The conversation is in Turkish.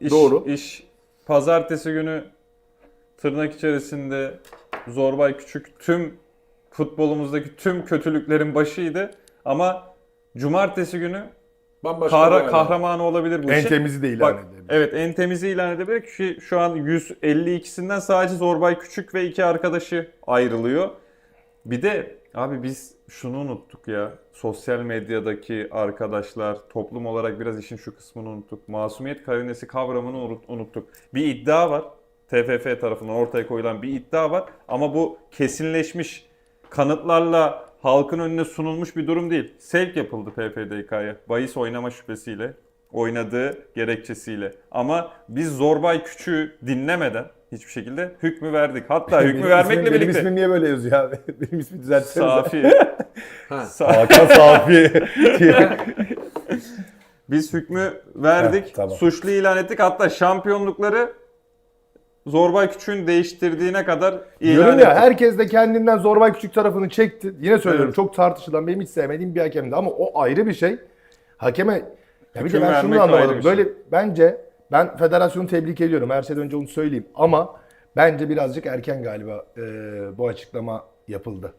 iş, Doğru. iş pazartesi günü tırnak içerisinde Zorbay Küçük tüm futbolumuzdaki tüm kötülüklerin başıydı ama cumartesi günü Bambaşka kahra- kahramanı olabilir bu En işin. temizi de ilan Bak, edebilir. Evet en temizi ilan edebilir ki şu an 152'sinden sadece Zorbay Küçük ve iki arkadaşı ayrılıyor. Bir de abi biz şunu unuttuk ya. Sosyal medyadaki arkadaşlar toplum olarak biraz işin şu kısmını unuttuk. Masumiyet karinesi kavramını unut- unuttuk. Bir iddia var. TFF tarafından ortaya koyulan bir iddia var. Ama bu kesinleşmiş kanıtlarla halkın önüne sunulmuş bir durum değil. Sevk yapıldı PFDK'ya. Bahis oynama şüphesiyle, oynadığı gerekçesiyle. Ama biz Zorbay Küçüğü dinlemeden hiçbir şekilde hükmü verdik. Hatta hükmü Benim vermekle ismim, Benim birlikte ismim niye böyle yazıyor abi? Benim ismi düzeltsenize. Safi. Ha. Sa- Hakan Safi. Biz hükmü verdik, Heh, tamam. suçlu ilan ettik. Hatta şampiyonlukları Zorbay Küçük'ün değiştirdiğine kadar ilan Diyorum ettik. ya herkes de kendinden Zorbay Küçük tarafını çekti. Yine söylüyorum Evet. çok tartışılan benim hiç sevmediğim bir hakemdi ama o ayrı bir şey. Hakeme ya bir de ben şunu anlamadım. şey. Böyle bence ben federasyonu tebrik ediyorum. Her şeyden önce onu söyleyeyim ama bence birazcık erken galiba e, bu açıklama yapıldı.